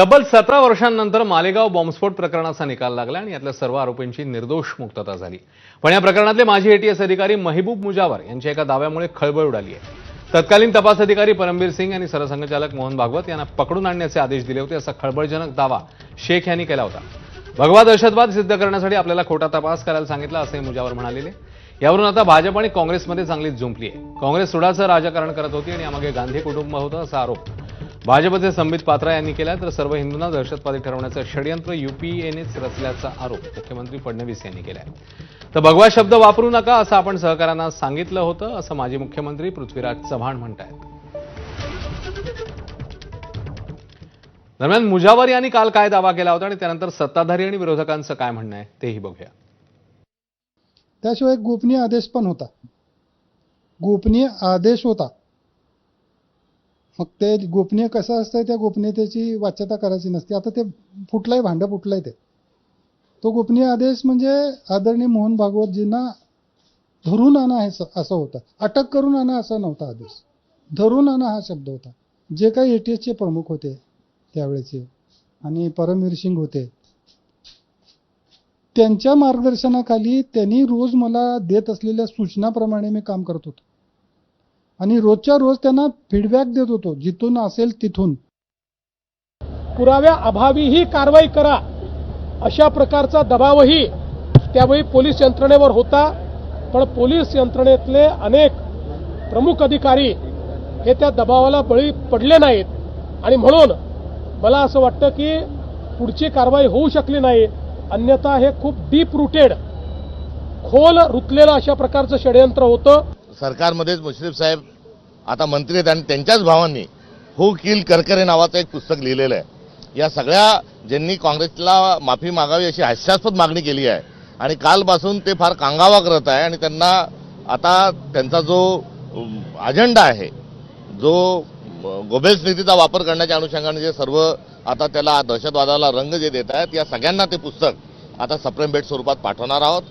तब्बल सतरा वर्षांनंतर मालेगाव बॉम्बस्फोट प्रकरणाचा निकाल लागला आणि यातल्या सर्व आरोपींची निर्दोष मुक्तता झाली. पण या प्रकरणातले माजी एटीएस अधिकारी महबूब मुजावर यांच्या एका दाव्यामुळे खळबळ उडाली आहे. तत्कालीन तपास अधिकारी परमबीर सिंग यांनी सरसंघचालक मोहन भागवत यांना पकडून आणण्याचे आदेश दिले होते असा खळबळजनक दावा शेख यांनी केला होता. भगवा दहशतवाद सिद्ध करण्यासाठी आपल्याला खोटा तपास करायला सांगितला असंही मुजावर म्हणालेले. यावरून आता भाजप आणि काँग्रेसमध्ये चांगलीच झुंपली आहे. काँग्रेस सुडाचं राजकारण करत होती आणि यामागे गांधी कुटुंब होतं असा आरोप भाजपचे संबित पात्रा यांनी केला तर सर्व हिंदूंना दहशतवादी ठरवण्याचं षडयंत्र युपीएनेच रचल्याचा आरोप मुख्यमंत्री फडणवीस यांनी केला आहे तर भगवा शब्द वापरू नका असं आपण सहकाऱ्यांना सांगितलं होतं असं माजी मुख्यमंत्री पृथ्वीराज चव्हाण म्हणतायत. दरम्यान मुजावर यांनी काल काय दावा केला होता आणि त्यानंतर सत्ताधारी आणि विरोधकांचं काय म्हणणं आहे तेही बघूया. त्याशिवाय गोपनीय आदेश पण होता. गोपनीय आदेश होता. मग ते गोपनीय कसं असतं त्या गोपनीयतेची वाच्यता करायची नसते. आता ते फुटलंय भांडं फुटलंय ते. तो गोपनीय आदेश म्हणजे आदरणीय मोहन भागवतजींना धरून आणा हे स- असं होतं. अटक करून आणा असा नव्हता आदेश. धरून आणा हा शब्द होता. जे काही एटीएसचे प्रमुख होते त्यावेळेचे आणि परमवीर सिंग होते त्यांच्या मार्गदर्शनाखाली त्यांनी रोज मला देत असलेल्या सूचनाप्रमाणे मी काम करत होतो. आणि रोजच्या रोज त्यांना फीडबॅक देत होतो जिथून असेल तिथून. पुराव्या अभावीही कारवाई करा. अशा प्रकारचा दबावही त्यावेळी पोलीस यंत्रणेवर होता. पण पोलीस यंत्रणेतले अनेक प्रमुख अधिकारी हे त्या दबावाला बळी पडले नाहीत. आणि म्हणून मला असं वाटतं की पुढची कारवाई होऊ शकली नाही. अन्यथा हे खूप डीप रुटेड खोल रुतलेलं अशा प्रकारचं षडयंत्र होतं. सरकारमध्येच मुश्रीफ साहेब आता मंत्री आहेत आणि त्यांच्याच भावांनी हु किल करकरे नावाचं एक पुस्तक लिहिलेलं आहे. या सगळ्या ज्यांनी काँग्रेसला माफी मागावी अशी हास्यास्पद मागणी केली आहे आणि कालपासून ते फार कांगावा करत आहे आणि त्यांना आता त्यांचा जो अजेंडा आहे जो गोबेल्स नीतीचा वापर करण्याच्या अनुषंगाने जे सर्व आता त्याला दहशतवादाला रंग जे देत आहेत या सगळ्यांना ते पुस्तक आता सप्रेम भेट स्वरूपात पाठवणार आहोत.